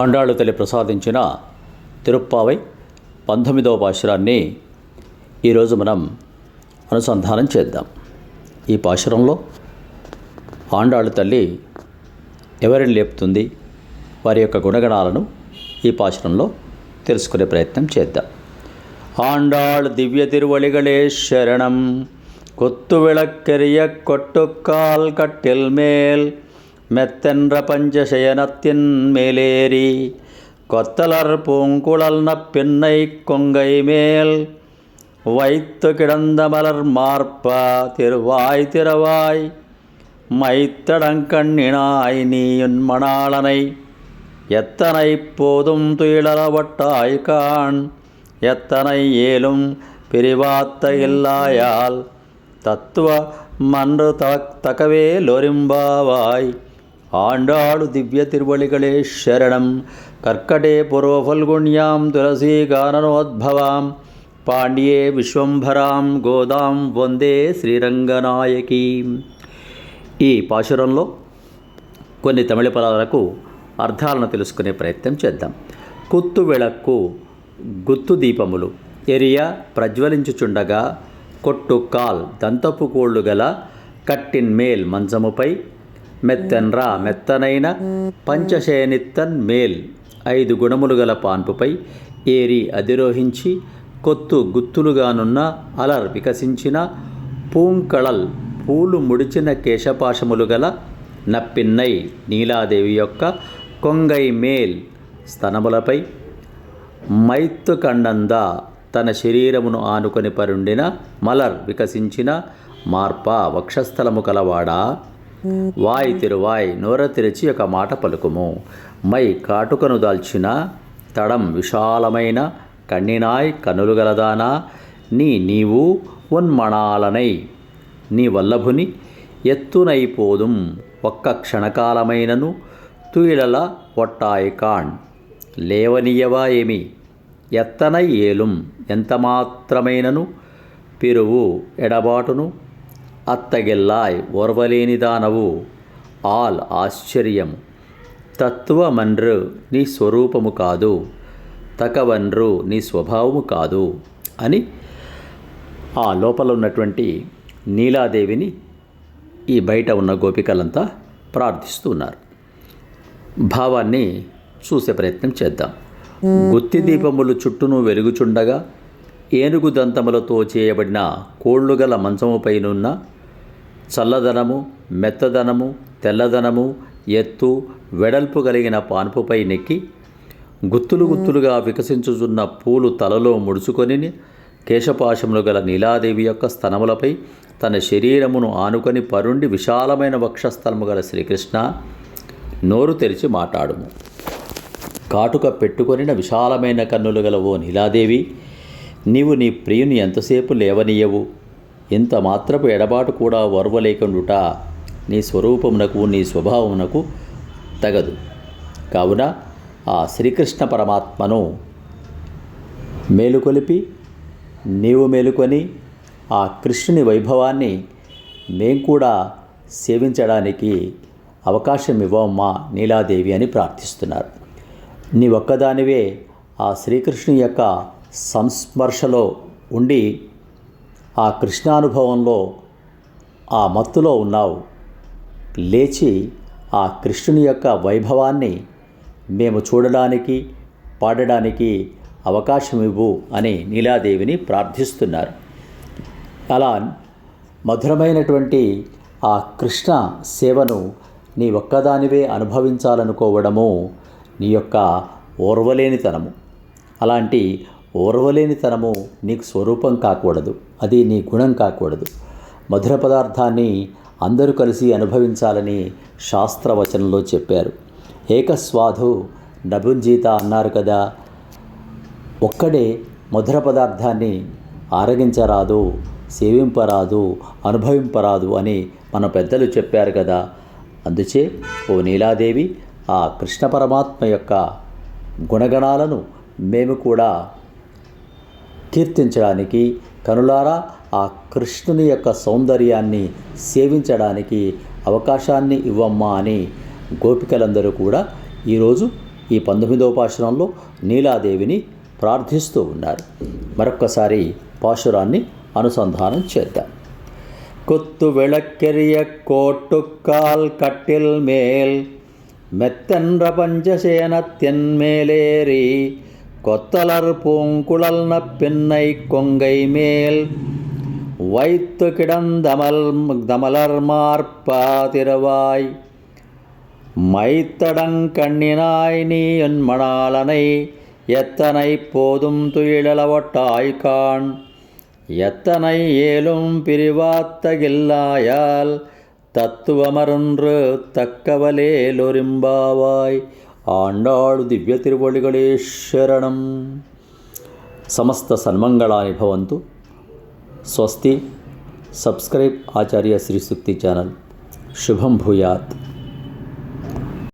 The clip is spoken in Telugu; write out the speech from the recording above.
ఆండాళ్ళు తల్లి ప్రసాదించిన తిరుప్పావై పంతొమ్మిదవ పాశురాన్ని ఈరోజు మనం అనుసంధానం చేద్దాం ఈ పాశురంలో ఆండాళ్ళు తల్లి ఎవరిని లేపుతుంది వారి యొక్క గుణగణాలను ఈ పాశురంలో తెలుసుకునే ప్రయత్నం చేద్దాం ஆண்டாள் திவ்ய திருவழிகளே சரணம் கொத்து விளக்கெரிய கொட்டுக்கால் கட்டில் மேல் மெத்தென்ற பஞ்சசயனத்தின் மேலேறி கொத்தலர் பூங்குழல் நப்பெண்ணை கொங்கை மேல் வைத்து கிடந்த மலர் மார்ப்பா திருவாய் திறவாய் மைத்தடங்கண்ணினாய் நீயுன் மணாளனை எத்தனை போதும் துயிலரவட்டாய் காண் எத்தனை ஏலும் பிரிவாத்த இல்லாயால் தத்துவ மன்று த தகவே லொரிம்பாவாய். ஆண்டாளு திவ்ய திருவழிகளே శరణం కర్కటే పురోఫల్గుణ్యాం తులసీ గాననోద్భవాం పాండ్యే విశ్వంభరాం గోదాం వందే శ్రీరంగనాయకీ ఈ పాశురంలో కొన్ని తమిళ పదాలకు అర్థాలను తెలుసుకునే ప్రయత్నం చేద్దాం కుత్తు వెళక్కు గుత్తు దీపములు ఎరియ ప్రజ్వలించుచుండగా కొట్టు కాల్ దంతపు కోళ్ళు గల కట్టిన్ మేల్ మంచముపై మెత్తెన్రా మెత్తనైన పంచశయనిత్తన్ మేల్. ఐదు గుణములు గల పాన్పుపై ఏరి అధిరోహించి కొత్తు గుత్తులుగానున్న అలర్ వికసించిన పూంకళల్ పూలు ముడిచిన కేశపాశములు గల నప్పిన్నై నీలాదేవి యొక్క కొంగై మేల్ స్తనములపై మైత్తుకండంద తన శరీరమును ఆనుకొని పరుండిన మలర్ వికసించిన మార్ప వక్షస్థలము కలవాడా? వాయ్ తిరువాయ్ నోర తెరిచి ఒక మాట పలుకుము. మై కాటుకను దాల్చిన తడం విశాలమైన కన్నినాయ్ కనులు గలదానా? నీ నీవు ఉన్మణాలనై నీ వల్లభుని ఎత్తునైపోదుం ఒక్క క్షణకాలమైనను తుయిలల ఒట్టాయికాణ్ లేవనీయవా ఏమి? ఎత్తనై ఏలుం. ఎంతమాత్రమైనను పిరువు ఎడబాటును అత్తగిల్లాయ్ ఓర్వలేనిదానవు. ఆల్ ఆశ్చర్యం. తత్వమన్రు నీ స్వరూపము కాదు. తకవన్రు నీ స్వభావము కాదు అని ఆ లోపల ఉన్నటువంటి నీలాదేవిని ఈ బయట ఉన్న గోపికలంతా ప్రార్థిస్తున్నారు భావాన్ని చూసే ప్రయత్నం చేద్దాం. గుత్తి దీపములు చుట్టూను వెలుగుచుండగా ఏనుగు దంతములతో చేయబడిన కోళ్ళుగల మంచముపైనున్న చల్లదనము మెత్తదనము తెల్లదనము ఎత్తు వెడల్పు కలిగిన పాన్పుపై నెక్కి గుత్తులు గుత్తులుగా వికసించుచున్న పూలు తలలో ముడుచుకొని కేశపాశములు గల నీలాదేవి యొక్క స్తనములపై తన శరీరమును ఆనుకొని పరుండి విశాలమైన వక్షస్థలము గల శ్రీకృష్ణ నోరు తెరిచి మాట్లాడుము. కాటుక పెట్టుకొనిన విశాలమైన కన్నులు గల ఓ నీలాదేవి నీవు నీ ప్రియుని ఎంతసేపు లేవనీయవు? ఇంత మాత్రపు ఎడబాటు కూడా ఓర్వలేకుండుట నీ స్వరూపమునకు నీ స్వభావమునకు తగదు. కావున ఆ శ్రీకృష్ణ పరమాత్మను మేలుకొలిపి నీవు మేలుకొని ఆ కృష్ణుని వైభవాన్ని మేం కూడా సేవించడానికి అవకాశం ఇవ్వమ్మా నీలాదేవి అని ప్రార్థిస్తున్నారు. నీ ఒక్కదానివే ఆ శ్రీకృష్ణుని యొక్క సంస్పర్శలో ఉండి ఆ కృష్ణానుభవంలో ఆ మత్తులో ఉన్నావు. లేచి ఆ కృష్ణుని యొక్క వైభవాన్ని మేము చూడడానికి పాడడానికి అవకాశం ఇవ్వు అని నీలాదేవిని ప్రార్థిస్తున్నారు. అలా మధురమైనటువంటి ఆ కృష్ణ సేవను నీ ఒక్కదానివే అనుభవించాలనుకోవడము నీ యొక్క ఓర్వలేనితనము. అలాంటి ఓర్వలేనితనము నీకు స్వరూపం కాకూడదు. అది నీ గుణం కాకూడదు. మధుర పదార్థాన్ని అందరూ కలిసి అనుభవించాలని శాస్త్రవచనంలో చెప్పారు. ఏకస్వాధు నభుంజీత అన్నారు కదా ఒక్కడే మధుర పదార్థాన్ని ఆరగించరాదు సేవింపరాదు అనుభవింపరాదు అని మన పెద్దలు చెప్పారు కదా. అందుచే ఓ నీలాదేవి ఆ కృష్ణ పరమాత్మ యొక్క గుణగణాలను మేము కూడా కీర్తించడానికి కనులారా ఆ కృష్ణుని యొక్క సౌందర్యాన్ని సేవించడానికి అవకాశాన్ని ఇవ్వమ్మా అని గోపికలందరూ కూడా ఈరోజు ఈ పంతొమ్మిదవ పాశురంలో నీలాదేవిని ప్రార్థిస్తూ ఉన్నారు మరొక్కసారి పాశురాన్ని అనుసంధానం చేద్దాం கொத்து விளக்கெரிய கோட்டுக்கால் கட்டில் மேல் மெத்தென்ற பஞ்சசேனத்தின் மேலேறி கொத்தலர் பூங்குழல் பெண்ணை கொங்கை மேல். வைத்து கிடந்தமல் தமலர் மார்பா திருவாய். மைத்தடங்கண்ணினாய் நீ என் மணாலனை எத்தனை போதும் துயிலளவட்டாய் காண். எத்தனை ஏலும் பிரிவாத்தகில்லாயால் தத்துவமரன்று தக்கவலேலொரும்பாவாய் ఆండాళు దివ్య తిరువళిగళే శరణం సమస్త సన్మంగళాని భవంతు. స్వస్తి. సబ్స్క్రైబ్ ఆచార్య శ్రీ సూక్తి ఛానల్. శుభం భూయాత్.